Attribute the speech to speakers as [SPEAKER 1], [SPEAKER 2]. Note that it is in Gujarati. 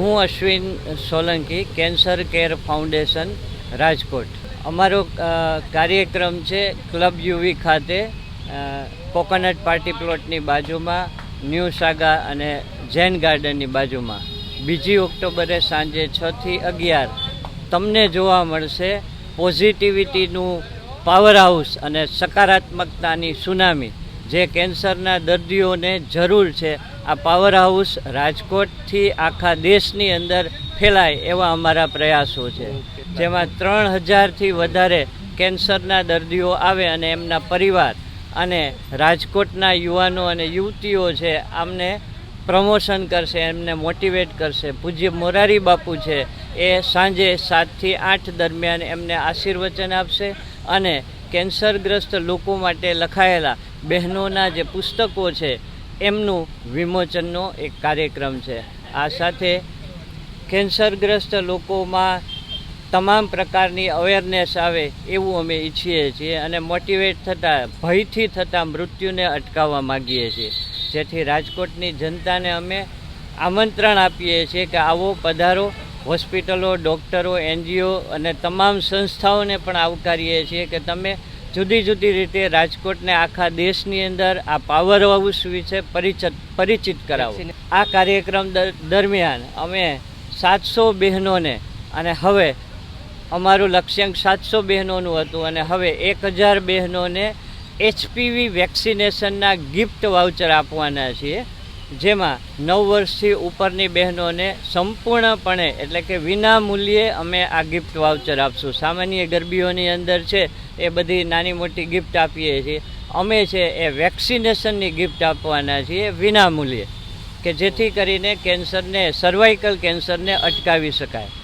[SPEAKER 1] હું Ashwin Solanki, cancer care foundation, Rajkot. અમારો કાર્યક્રમ છે ક્લબ યુવી ખાતે કોકોનટ પાર્ટી પ્લોટની બાજુમાં, ન્યૂ સાગા અને જૈન ગાર્ડનની બાજુમાં. બીજી ઓક્ટોબરે સાંજે છથી અગિયાર તમને જોવા મળશે પોઝિટિવિટીનું પાવર હાઉસ અને સકારાત્મકતાની સુનામી. જે કેન્સરના દર્દીઓને જરૂર છે આ પાવર હાઉસ રાજકોટથી આખા દેશની અંદર ફેલાય એવા અમારા પ્રયાસો છે. જેમાં ત્રણ હજારથી વધારે કેન્સરના દર્દીઓ આવે અને એમના પરિવાર અને રાજકોટના યુવાનો અને યુવતીઓ છે આમને પ્રમોશન કરશે એમને મોટિવેટ કરશે. પૂજ્ય મોરારી બાપુ છે એ સાંજે સાતથી આઠ દરમિયાન એમને આશીર્વચન આપશે અને કેન્સરગ્રસ્ત લોકો માટે લખાયેલા બહેનોના જે પુસ્તકો છે, એમનું વિમોચનનો એક કાર્યક્રમ છે. આ સાથે કેન્સરગ્રસ્ત લોકોમાં તમામ પ્રકારની અવેરનેસ આવે એવું અમે ઈચ્છીએ છીએ અને મોટિવેટ થતાં, ભયથી થતાં મૃત્યુને અટકાવવા માગીએ છીએ. જેથી રાજકોટની જનતાને અમે આમંત્રણ આપીએ છીએ કે આવો પધારો હોસ્પિટલો ડૉક્ટરો એનજીઓ અને તમામ સંસ્થાઓને પણ આવકારીએ છીએ કે તમે જુદી જુદી રીતે રાજકોટને આખા દેશની અંદર આ પાવર હાઉસ વિશે પરિચિત પરિચિત કરાવો. આ કાર્યક્રમ દર- દરમિયાન અમે સાતસો બહેનોને અને હવે અમારું લક્ષ્યાંક સાતસો બહેનોનું હતું અને હવે એક હજાર બહેનોને એચપીવી વેક્સિનેશનના ગિફ્ટ વાઉચર આપવાના છીએ. જેમાં નવ વર્ષથી ઉપરની બહેનોને સંપૂર્ણપણે એટલે કે વિના મૂલ્યે અમે આ ગિફ્ટ વાઉચર આપશું. સામાન્ય ગરબીઓની અંદર છે, એ બધી નાની મોટી ગિફ્ટ આપીએ છીએ. અમે છે, એ વેક્સિનેશનની ગિફ્ટ આપવાના છીએ વિના મૂલ્યે કે જેથી કરીને કેન્સરને સર્વાઇકલ કેન્સરને અટકાવી શકાય.